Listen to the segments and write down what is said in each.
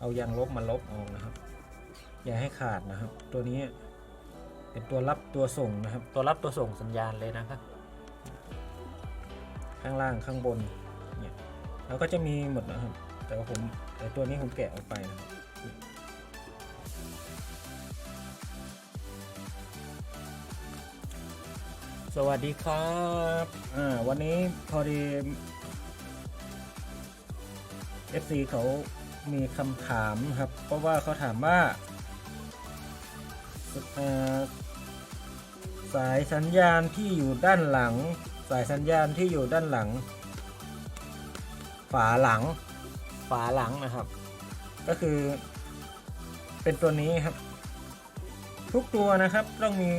เอายางลบมาลบออกนะครับ อย่าให้ขาดนะครับ ตัวนี้เป็นตัวรับตัวส่งนะครับ ตัวรับตัวส่งสัญญาณเลยนะครับ ข้างล่างข้างบนเนี่ยแล้วก็จะมีหมดนะครับ แต่ว่าผมแต่ตัวนี้ผมแกะออกไปนะครับเนี่ยสวัสดีครับอ่าวันนี้พอดี FC เขา มีคำถามครับ เพราะว่าเขาถามว่าสายสัญญาณที่อยู่ด้านหลัง สายสัญญาณที่อยู่ด้านหลัง ฝาหลัง ฝาหลังนะครับ ก็คือ เป็นตัวนี้ครับ ทุกตัวนะครับต้องมี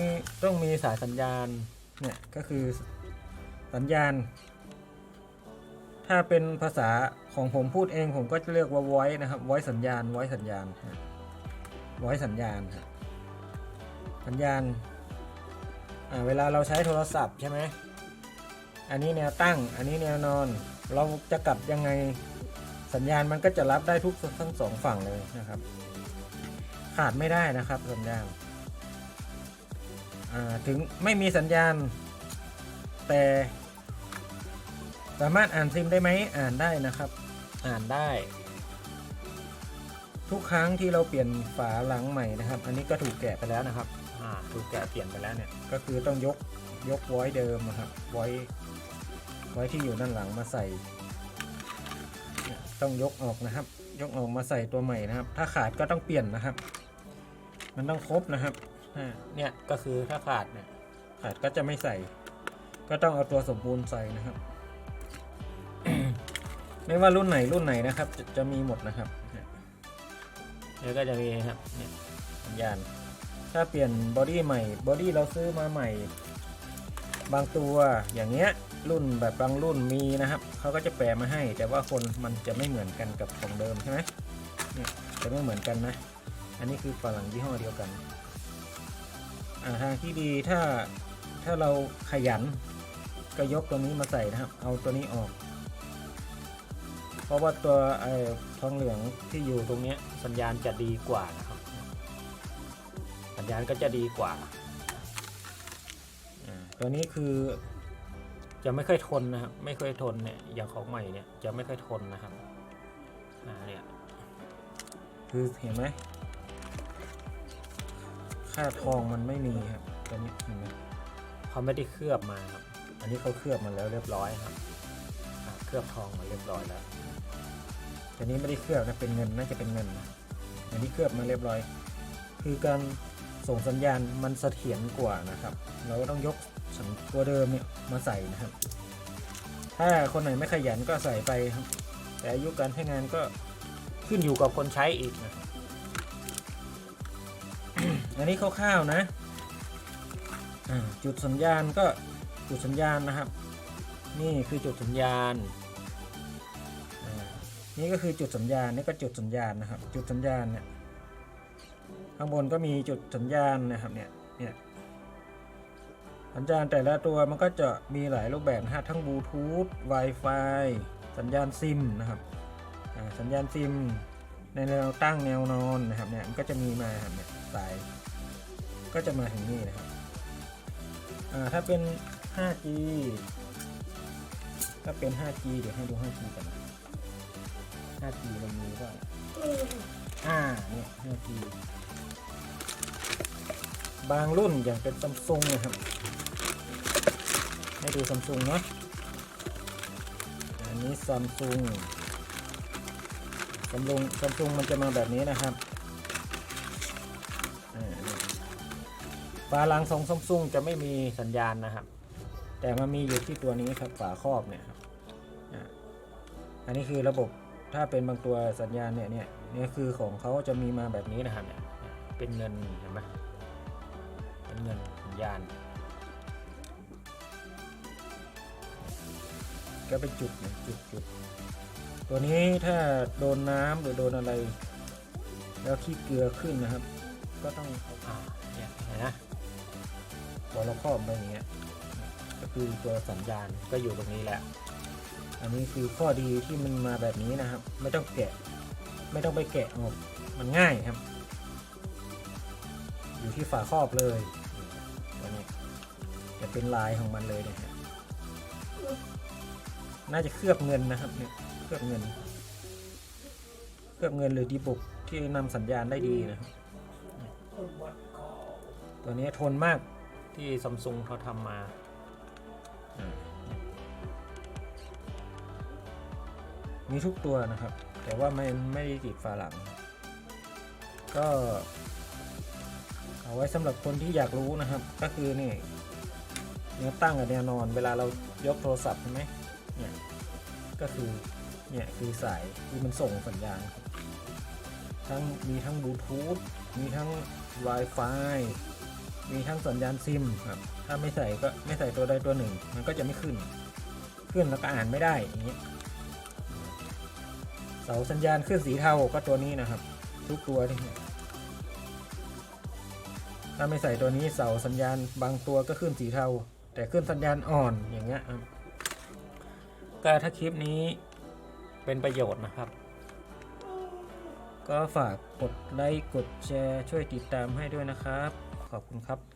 ต้องมีสายสัญญาณเนี่ยก็คือสัญญาณ ถ้าเป็นภาษาของผมพูดเองผมก็จะเรียกว่า voice นะครับ voice สัญญาณ voice สัญญาณ voice สัญญาณครับสัญญาณเวลาเราใช้โทรศัพท์ใช่ไหมอันนี้แนวตั้ง อันนี้แนวนอน เราจะกลับยังไงสัญญาณมันก็จะรับได้ทุกทั้งสองฝั่งเลยนะครับ ขาดไม่ได้นะครับสัญญาณถึงไม่มีสัญญาณ แต่ สามารถอ่านซิมได้ไหมอ่านได้นะครับ อ่านได้ ทุกครั้งที่เราเปลี่ยนฝาหลังใหม่นะครับ อันนี้ก็ถูกแกะไปแล้วนะครับ อ่าถูกแกะเปลี่ยนไปแล้วเนี่ย ก็คือต้องยกยกไว้เดิมนะครับไว้ไว้ที่อยู่ด้านหลังมาใส่เนี่ยต้องยกออกนะครับ ยกออกมาใส่ตัวใหม่นะครับ ถ้าขาดก็ต้องเปลี่ยนนะครับ มันต้องครบนะครับอ่าเนี่ยก็คือถ้าขาดเนี่ยขาดก็จะไม่ใส่ ก็ต้องเอาตัวสมบูรณ์ใส่นะครับ ไม่ว่ารุ่นไหนรุ่นไหนนะครับ จะจะมีหมดนะครับเนี่ยเนี่ยก็จะมีครับเนี่ยสัญญาณถ้าเปลี่ยนบอดี้ใหม่บอดี้เราซื้อมาใหม่ บางตัวอย่างเงี้ยรุ่นแบบบางรุ่นมีนะครับเขาก็จะแปลมาให้ แต่ว่าคนมันจะไม่เหมือนกันกับของเดิมใช่ไหมเนี่ยจะไม่เหมือนกันนะ อันนี้คือฝาหลังยี่ห้อเดียวกันอ่าทางที่ดีถ้าถ้าเราขยันก็ยกตัวนี้มาใส่นะครับ เอาตัวนี้ออก เพราะว่าตัวไอ้ทองเหลืองที่อยู่ตรงเนี้ยสัญญาณจะดีกว่านะครับ สัญญาณก็จะดีกว่าอ่า ตัวนี้คือจะไม่ค่อยทนนะครับ ไม่ค่อยทนเนี่ยอย่างของใหม่เนี่ยจะไม่ค่อยทนนะครับอ่าเนี่ยคือเห็นไหมค่าทองมันไม่มีครับตัวนี้เห็นไหมเขาไม่ได้เคลือบมาครับ อันนี้เขาเคลือบมาแล้วเรียบร้อยครับอ่าเคลือบทองมาเรียบร้อยแล้ว แต่นี้ไม่ได้เคลือบนะเป็นเงินน่าจะเป็นเงินอันนี้เคลือบมาเรียบร้อย คือการส่งสัญญาณมันเสถียรกว่านะครับ เราก็ต้องยกสัญตัวเดิมเนี่ยมาใส่นะครับ ถ้าคนไหนไม่ขยันก็ใส่ไปครับแต่อายุการใช้งานก็ขึ้นอยู่กับคนใช้อีกนะอันนี้คร่าวๆนะจุดสัญญาณก็จุดสัญญาณนะครับ นี่คือจุดสัญญาณ นี่ก็คือจุดสัญญาณนี่ก็จุดสัญญาณนะครับ จุดสัญญาณเนี่ยข้างบนก็มีจุดสัญญาณนะครับเนี่ยเนี่ยสัญญาณแต่ละตัวมันก็จะมีหลายรูปแบบนะฮะทั้งบลูทูธ Wi-Fi สัญญาณซิมนะครับอ่าสัญญาณซิมในแนวตั้งแนวนอนนะครับเนี่ยมันก็จะมีมาครับเนี่ยสายก็จะมาถึงนี่นะครับอ่าถ้าเป็น 5G ถ้าเป็น 5G เดี๋ยวให้ดู 5G กัน 5G มันมีก็อ่าเนี่ย 5G บางรุ่นอย่างเป็นซัมซุงนะครับ ให้ดูซัมซุงเนาะอันนี้ซัมซุงซัมซุงซัมซุงมันจะมาแบบนี้นะครับอ่านี่ฝาหลังของซัมซุงจะไม่มีสัญญาณนะครับ แต่มันมีอยู่ที่ตัวนี้ครับฝาครอบเนี่ยครับอ่าอันนี้คือระบบ ถ้าเป็นบางตัวสัญญาณเนี่ยเนี่ยเนี่ยคือของเขาจะมีมาแบบนี้นะครับเนี่ยเป็นเงินเห็นไหมเป็นเงินสัญญาณ ก็เป็นจุดเนี่ยจุดจุดตัวนี้ถ้าโดนน้ำหรือโดนอะไร แล้วขี้เกลือขึ้นนะครับ ก็ต้องเอาอ่าเนี่ยนนะพอเราครอบไปอย่างเงี้ยก็คือตัวสัญญาณก็อยู่ตรงนี้แหละ อันนี้คือข้อดีที่มันมาแบบนี้นะครับ ไม่ต้องแกะ ไม่ต้องไปแกะออกมันง่ายครับ อยู่ที่ฝาครอบเลยตัวนี้จะเป็นลายของมันเลยเนี่ยฮะน่าจะเคลือบเงินนะครับเนี่ยเคลือบเงิน เคลือบเงินหรือดีบุกที่นำสัญญาณได้ดีนะครับตัวนี้ทนมากที่ซัมซุงเขาทำมา มีทุกตัวนะครับ แต่ว่าไม่ไม่ได้ติดฝาหลัง ก็เอาไว้สำหรับคนที่อยากรู้นะครับ ก็คือนี่แนวตั้งกับแนวนอนเวลาเรายกโทรศัพท์ใช่ไหมเนี่ยก็คือเนี่ยคือสายที่มันส่งสัญญาณทั้งมีทั้งบลูทูธมีทั้ง Wi-Fi มีทั้งสัญญาณซิมครับ ถ้าไม่ใส่ก็ไม่ใส่ตัวใดตัวหนึ่ง มันก็จะไม่ขึ้น ขึ้นแล้วก็อ่านไม่ได้อย่างเงี้ย เสาสัญญาณขึ้นสีเทาก็ตัวนี้นะครับ ทุกตัวที่เนี่ถ้าไม่ใส่ตัวนี้เสาสัญญาณบางตัวก็ขึ้นสีเทา แต่ขึ้นสัญญาณอ่อนอย่างเงี้ยครับก็ถ้าคลิปนี้เป็นประโยชน์นะครับ ก็ฝากกดไลค์กดแชร์ช่วยติดตามให้ด้วยนะครับ ขอบคุณครับ